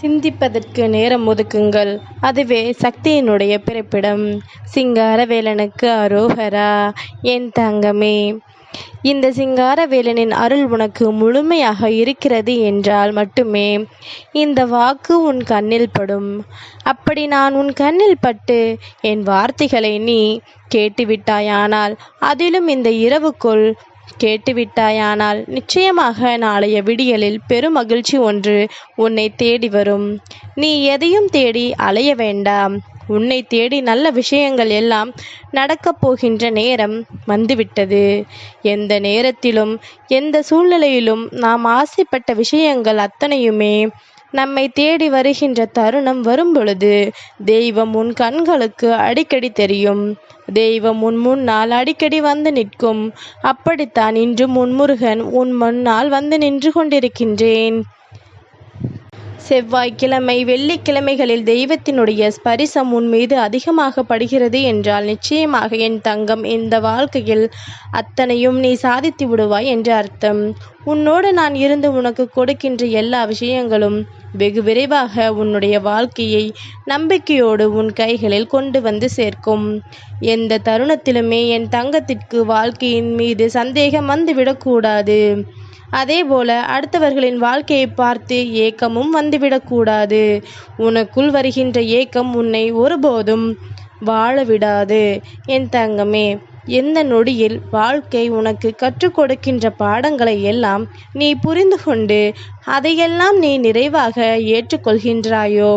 சிந்திப்பதற்கு நேரம் ஒதுக்குங்கள். அதுவே சக்தியினுடைய பிறப்பிடம். சிங்காரவேலனுக்கு அரோகரா என் தங்கமே. இந்த சிங்காரவேலனின் அருள் உனக்கு முழுமையாக இருக்கிறது என்றால் மட்டுமே இந்த வாக்கு உன் கண்ணில் படும். அப்படி நான் உன் கண்ணில் பட்டு என் வார்த்தைகளை நீ கேட்டுவிட்டாயானால் அதிலும் இந்த இரவுக்குள் கேட்டுவிட்டாயானால் நிச்சயமாக நாளைய விடியலில் பெரும் மகிழ்ச்சி ஒன்று உன்னை தேடி வரும். நீ எதையும் தேடி அலைய வேண்டாம். உன்னை தேடி நல்ல விஷயங்கள் எல்லாம் நடக்கப் போகின்ற நேரம் வந்துவிட்டது. எந்த நேரத்திலும் எந்த சூழ்நிலையிலும் நாம் ஆசைப்பட்ட விஷயங்கள் அத்தனையுமே நம்மை தேடி வருகின்ற தருணம் வரும்பொழுது தெய்வம் உன் கண்களுக்கு அடிக்கடி தெரியும். தெய்வம் உன் முன்னால் அடிக்கடி வந்து நிற்கும். அப்படித்தான் இன்று முன்முருகன் உன் முன்னால் வந்து நின்று கொண்டிருக்கின்றேன். செவ்வாய்க்கிழமை வெள்ளிக்கிழமைகளில் தெய்வத்தினுடைய ஸ்பரிசம் உன் மீது அதிகமாக படுகிறது என்றால் நிச்சயமாக என் தங்கம் இந்த வாழ்க்கையில் அத்தனையும் நீ சாதித்து விடுவாய் என்று அர்த்தம். உன்னோடு நான் இருந்து உனக்கு கொடுக்கின்ற எல்லா விஷயங்களும் வெகு விரைவாக உன்னுடைய வாழ்க்கையை நம்பிக்கையோடு உன் கைகளில் கொண்டு வந்து சேர்க்கும். எந்த தருணத்திலுமே என் தங்கத்திற்கு வாழ்க்கையின் மீது சந்தேகம் வந்துவிடக்கூடாது அதேபோல அடுத்தவர்களின் வாழ்க்கையை பார்த்து ஏக்கமும் வந்துவிடக்கூடாது உனக்குள் வருகின்ற ஏக்கம் உன்னை ஒருபோதும் வாழ விடாது. என் தங்கமே எந்த நொடியில் வாழ்க்கை உனக்கு கற்றுக் கொடுக்கின்ற பாடங்களை எல்லாம் நீ புரிந்து கொண்டு அதையெல்லாம் நீ நிறைவாக ஏற்றுக்கொள்கின்றாயோ?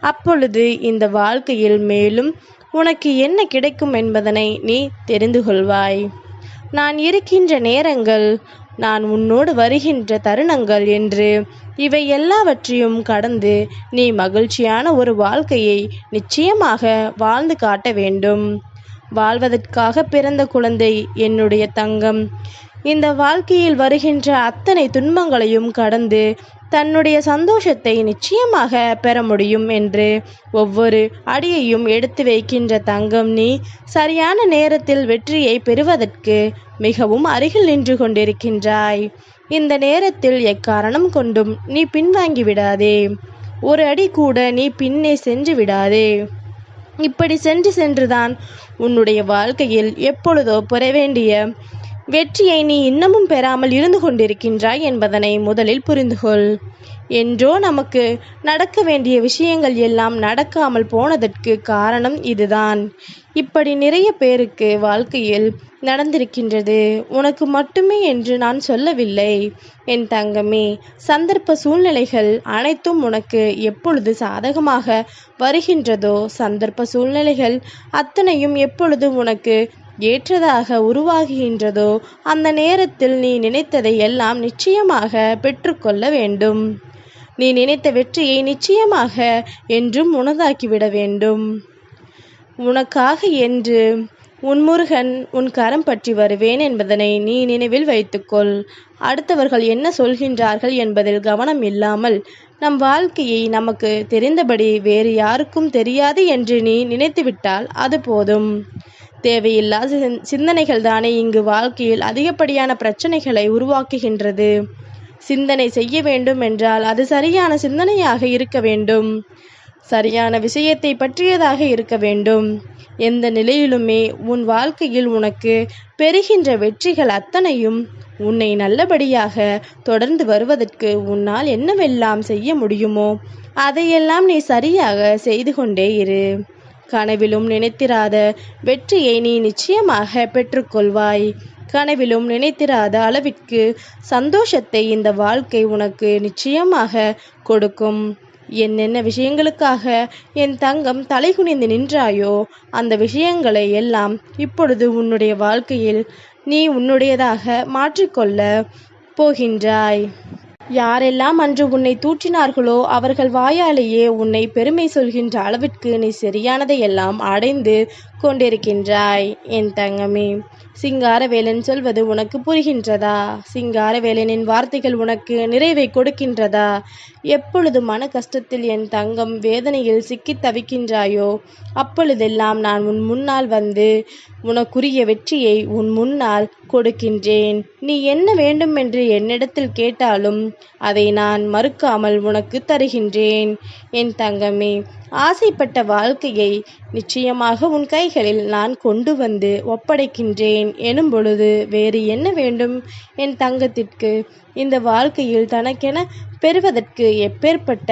அப்பொழுது இந்த வாழ்க்கையில் மேலும் உனக்கு என்ன கிடைக்கும் என்பதனை நீ தெரிந்து கொள்வாய். நான் இருக்கின்ற நேரங்கள் நான் உன்னோடு வருகின்ற தருணங்கள் என்று இவை எல்லாவற்றையும் கடந்து நீ மகிழ்ச்சியான ஒரு வாழ்க்கையை நிச்சயமாக வாழ்ந்து காட்ட வேண்டும். வாழ்வதற்காக பிறந்த குழந்தை என்னுடைய தங்கம். இந்த வாழ்க்கையில் வருகின்ற அத்தனை துன்பங்களையும் கடந்து தன்னுடைய சந்தோஷத்தை நிச்சயமாக பெற முடியும் என்று ஒவ்வொரு அடியையும் எடுத்து வைக்கின்ற தங்கம் நீ சரியான நேரத்தில் வெற்றியை பெறுவதற்கு மிகவும் அருகில் நின்று கொண்டிருக்கின்றாய். இந்த நேரத்தில் எக்காரணம் கொண்டும் நீ பின்வாங்கி விடாதே. ஒரு அடி கூட நீ பின்னே சென்று விடாதே. இப்படி சென்று சென்றுதான் உன்னுடைய வாழ்க்கையில் எப்பொழுதோ பெற வேண்டிய வெற்றியை நீ இன்னமும் பெறாமல் இருந்து கொண்டிருக்கின்றாய் என்பதனை முதலில் புரிந்துகொள். என்றோ நமக்கு நடக்க வேண்டிய விஷயங்கள் எல்லாம் நடக்காமல் போனதற்கு காரணம் இதுதான். இப்படி நிறைய பேருக்கு வாழ்க்கையில் நடந்திருக்கின்றது. உனக்கு மட்டுமே என்று நான் சொல்லவில்லை. என் தங்கமே சந்தர்ப்ப சூழ்நிலைகள் அனைத்தும் உனக்கு எப்பொழுது சாதகமாக வருகின்றதோ சந்தர்ப்ப சூழ்நிலைகள் அத்தனையும் எப்பொழுது உனக்கு ஏற்றதாக உருவாகுகின்றதோ அந்த நேரத்தில் நீ நினைத்ததை எல்லாம் நிச்சயமாக பெற்றுக்கொள்ள வேண்டும். நீ நினைத்த வெற்றியை நிச்சயமாக என்றும் உனதாக்கிவிட வேண்டும். உனக்காக என்று உன் முருகன் உன் கரம் பற்றி வருவேன் என்பதனை நீ நினைவில் வைத்துக்கொள். அடுத்தவர்கள் என்ன சொல்கின்றார்கள் என்பதில் கவனம் இல்லாமல் நம் வாழ்க்கையை நமக்கு தெரிந்தபடி வேறு யாருக்கும் தெரியாது என்று நீ நினைத்துவிட்டால் அது போதும். தேவையில்லாத சிந் சிந்தனைகள் தானே இங்கு வாழ்க்கையில் அதிகப்படியான பிரச்சனைகளை உருவாக்குகின்றது. சிந்தனை செய்ய வேண்டும் என்றால் அது சரியான சிந்தனையாக இருக்க வேண்டும். சரியான விஷயத்தை பற்றியதாக இருக்க வேண்டும். எந்த நிலையிலுமே உன் வாழ்க்கையில் உனக்கு பெறுகின்ற வெற்றிகள் அத்தனையும் உன்னை நல்லபடியாக தொடர்ந்து வருவதற்கு உன்னால் என்னவெல்லாம் செய்ய முடியுமோ அதையெல்லாம் நீ சரியாக செய்து கொண்டே இரு. கனவிலும் நினைத்திராத வெற்றியை நீ நிச்சயமாக பெற்றுக்கொள்வாய். கனவிலும் நினைத்திராத அளவிற்கு சந்தோஷத்தை இந்த வாழ்க்கை உனக்கு நிச்சயமாக கொடுக்கும். என்னென்ன விஷயங்களுக்காக என் தங்கம் தலைகுனிந்து நின்றாயோ அந்த விஷயங்களை எல்லாம் இப்பொழுது உன்னுடைய வாழ்க்கையில் நீ உன்னுடையதாக மாற்றிக்கொள்ள போகின்றாய். யாரெல்லாம் அன்று உன்னை தூற்றினார்களோ அவர்கள் வாயாலேயே உன்னை பெருமை சொல்கின்ற அளவிற்கு நீ சரியானதை எல்லாம் அடைந்து கொண்டிருக்கின்றாய். என் தங்கமே சிங்காரவேலன் சொல்வது உனக்கு புரிகின்றதா? சிங்காரவேலனின் வார்த்தைகள் உனக்கு நிறைவை கொடுக்கின்றதா? எப்பொழுது மன கஷ்டத்தில் என் தங்கம் வேதனையில் சிக்கித் தவிக்கின்றாயோ அப்பொழுதெல்லாம் நான் உன் முன்னால் வந்து உனக்குரிய வெற்றியை உன் முன்னால் கொடுக்கின்றேன். நீ என்ன வேண்டுமென்று என்னிடத்தில் கேட்டாலும் அதை நான் மறுக்காமல் உனக்கு தருகின்றேன். என் தங்கமே ஆசைப்பட்ட வாழ்க்கையை நிச்சயமாக உன் கைகளில் நான் கொண்டு வந்து ஒப்படைக்கின்றேன் எனும் பொழுது வேறு என்ன வேண்டும்? என் தங்கத்திற்கு இந்த வாழ்க்கையில் தனக்கென பெறுவதற்கு எப்பேற்பட்ட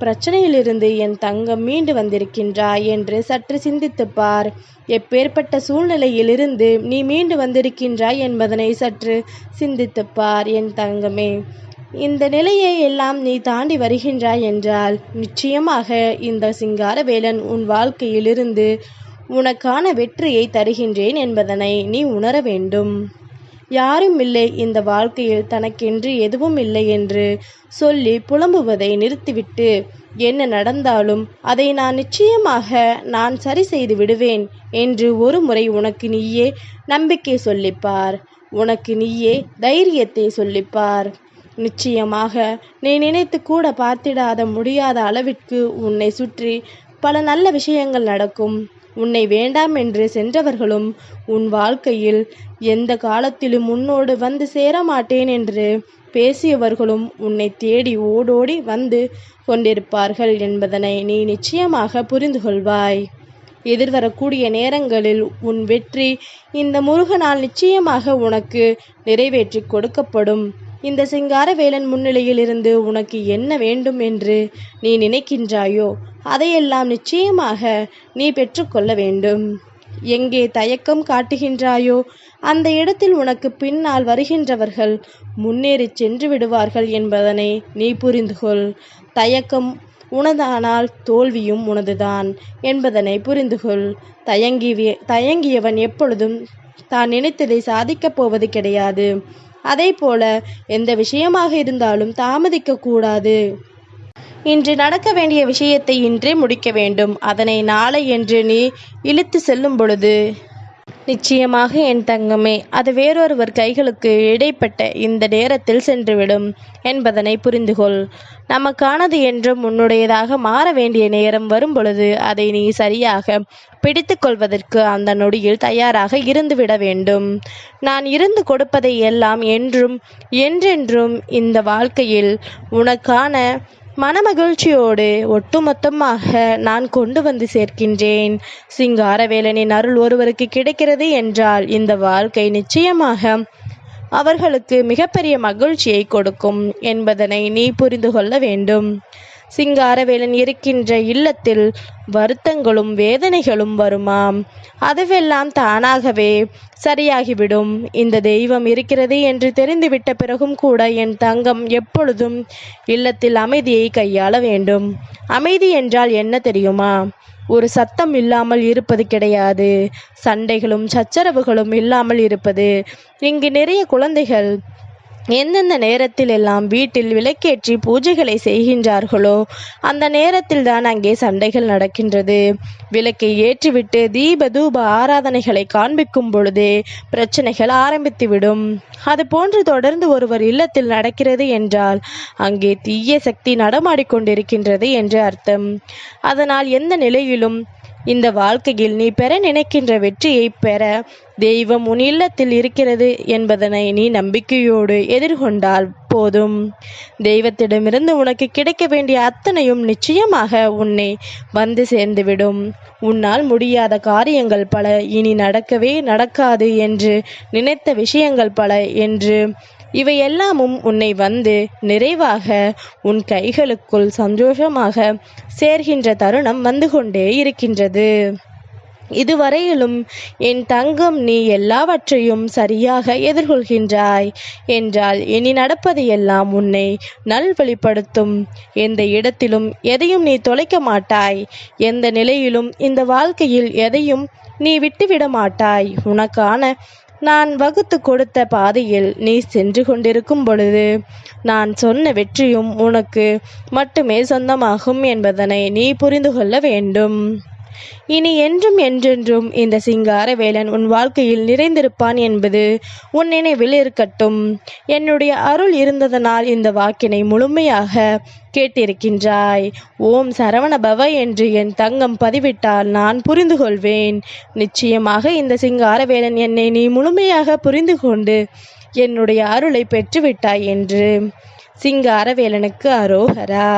பிரச்சனையிலிருந்து என் தங்கம் மீண்டு வந்திருக்கின்றாய் என்று சற்று சிந்தித்து பார். எப்பேற்பட்ட சூழ்நிலையிலிருந்து நீ மீண்டு வந்திருக்கின்றாய் என்பதனை சற்று சிந்தித்து பார் என் தங்கமே. இந்த நிலையை எல்லாம் நீ தாண்டி வருகின்றாய் என்றால் நிச்சயமாக இந்த சிங்காரவேலன் உன் வாழ்க்கையிலிருந்து உனக்கான வெற்றியை தருகின்றேன் என்பதனை நீ உணர வேண்டும். யாரும் இல்லை இந்த வாழ்க்கையில் தனக்கென்று எதுவும் இல்லை என்று சொல்லி புலம்புவதை நிறுத்திவிட்டு என்ன நடந்தாலும் அதை நான் நிச்சயமாக நான் சரி செய்து விடுவேன் என்று ஒரு முறை உனக்கு நீயே நம்பிக்கை சொல்லிப்பார். உனக்கு நீயே தைரியத்தை சொல்லிப்பார். நிச்சயமாக நீ நினைத்து கூட பார்த்திடாத முடியாத அளவிற்கு உன்னை சுற்றி பல நல்ல விஷயங்கள் நடக்கும். உன்னை வேண்டாம் என்று சென்றவர்களும் உன் வாழ்க்கையில் எந்த காலத்திலும் உன்னோடு வந்து சேர மாட்டேன் என்று பேசியவர்களும் உன்னை தேடி ஓடோடி வந்து கொண்டிருப்பார்கள் என்பதனை நீ நிச்சயமாக புரிந்து கொள்வாய். எதிர்வரக்கூடிய நேரங்களில் உன் வெற்றி இந்த முருகனால் நிச்சயமாக உனக்கு நிறைவேற்றி கொடுக்கப்படும். இந்த சிங்காரவேலன் முன்னிலையிலிருந்து உனக்கு என்ன வேண்டும் என்று நீ நினைக்கின்றாயோ அதையெல்லாம் நிச்சயமாக நீ பெற்றுக்கொள்ள வேண்டும். எங்கே தயக்கம் காட்டுகின்றாயோ அந்த இடத்தில் உனக்கு பின்னால் வருகின்றவர்கள் முன்னேறி சென்று விடுவார்கள் என்பதனை நீ புரிந்து கொள் தயக்கம் உனதானால் தோல்வியும் உனதுதான் என்பதனை புரிந்து கொள் தயங்கி தயங்கியவன் எப்பொழுதும் தான் நினைத்ததை சாதிக்கப் போவது கிடையாது. அதே போல எந்த விஷயமாக இருந்தாலும் தாமதிக்க கூடாது. இன்று நடக்க வேண்டிய விஷயத்தை இன்றே முடிக்க வேண்டும். அதனை நாளை என்று நீ இழுத்து செல்லும் பொழுது நிச்சயமாக என் தங்கமே அது வேறொருவர் கைகளுக்கு இடைப்பட்ட இந்த நேரத்தில் சென்றுவிடும் என்பதனை புரிந்துகொள். நமக்கானது என்றும் உன்னுடையதாக மாற வேண்டிய நேரம் வரும்பொழுது அதை நீ சரியாக பிடித்து கொள்வதற்கு அந்த நொடியில் தயாராக இருந்துவிட வேண்டும். நான் இருந்து கொடுப்பதை எல்லாம் என்றும் என்றென்றும் இந்த வாழ்க்கையில் உனக்கான மனமகிழ்ச்சியோடு ஒட்டுமொத்தமாக நான் கொண்டு வந்து சேர்க்கின்றேன். சிங்காரவேலனின் அருள் ஒருவருக்கு கிடைக்கிறது என்றால் இந்த வாழ்க்கை நிச்சயமாக அவர்களுக்கு மிகப்பெரிய மகிழ்ச்சியை கொடுக்கும் என்பதனை நீ புரிந்து கொள்ள வேண்டும். சிங்காரவேலன் இருக்கின்ற இல்லத்தில் வருத்தங்களும் வேதனைகளும் வருமாம். அதுவெல்லாம் தானாகவே சரியாகிவிடும். இந்த தெய்வம் இருக்கிறது என்று தெரிந்துவிட்ட பிறகும் கூட என் தங்கம் எப்பொழுதும் இல்லத்தில் அமைதியை கையாள வேண்டும். அமைதி என்றால் என்ன தெரியுமா? ஒரு சத்தம் இல்லாமல் இருப்பது கிடையாது. சண்டைகளும் சச்சரவுகளும் இல்லாமல் இருப்பது. இங்கு நிறைய குழந்தைகள் எந்தெந்த நேரத்தில் எல்லாம் வீட்டில் விளக்கேற்றி பூஜைகளை செய்கின்றார்களோ அந்த நேரத்தில் தான் அங்கே சண்டைகள் நடக்கின்றது. விளக்கை ஏற்றிவிட்டு தீப தூப ஆராதனைகளை காண்பிக்கும் பொழுதே பிரச்சனைகள் ஆரம்பித்துவிடும். அது போன்று தொடர்ந்து ஒருவர் இல்லத்தில் நடக்கிறது என்றால் அங்கே தீய சக்தி நடமாடிக்கொண்டிருக்கின்றது என்று அர்த்தம். அதனால் எந்த நிலையிலும் இந்த வாழ்க்கையில் நீ பெற நினைக்கின்ற வெற்றியை பெற தெய்வம் உன் இல்லத்தில் இருக்கிறது என்பதனை நீ நம்பிக்கையோடு எதிர்கொண்டால் போதும். தெய்வத்திடமிருந்து உனக்கு கிடைக்க வேண்டிய அத்தனையும் நிச்சயமாக உன்னை வந்து சேர்ந்துவிடும். உன்னால் முடியாத காரியங்கள் பல இனி நடக்கவே நடக்காது என்று நினைத்த விஷயங்கள் பல என்று இவையெல்லாமும் உன்னை வந்து நிறைவாக உன் கைகளுக்குள் சந்தோஷமாக சேர்கின்ற தருணம் வந்து கொண்டே இருக்கின்றது. இதுவரையிலும் என் தங்கம் நீ எல்லாவற்றையும் சரியாக எதிர்கொள்கின்றாய் என்றால் இனி நடப்பது எல்லாம் உன்னை நல்வழிப்படுத்தும் எந்த இடத்திலும் எதையும் நீ தொலைக்க மாட்டாய். எந்த நிலையிலும் இந்த வாழ்க்கையில் எதையும் நீ விட்டுவிட மாட்டாய். உனக்கான நான் வகுத்து கொடுத்த பாதையில் நீ சென்று கொண்டிருக்கும் பொழுது நான் சொன்ன வெற்றியும் உனக்கு மட்டுமே சொந்தமாகும் என்பதனை நீ புரிந்து கொள்ள வேண்டும். இனி என்றும் என்றென்றும் இந்த சிங்கார வேலன் உன் வாழ்க்கையில் நிறைந்திருப்பான் என்பது உன் நினைவில் இருக்கட்டும். என்னுடைய அருள் இருந்ததனால் இந்த வாக்கினை முழுமையாக கேட்டிருக்கின்றாய். ஓம் சரவணபவ என்று என் தங்கம் பதிவிட்டால் நான் புரிந்து கொள்வேன் நிச்சயமாக இந்த சிங்காரவேலன் என்னை நீ முழுமையாக புரிந்து கொண்டு என்னுடைய அருளை பெற்றுவிட்டாய் என்று சிங்காரவேலனுக்கு அரோகரா.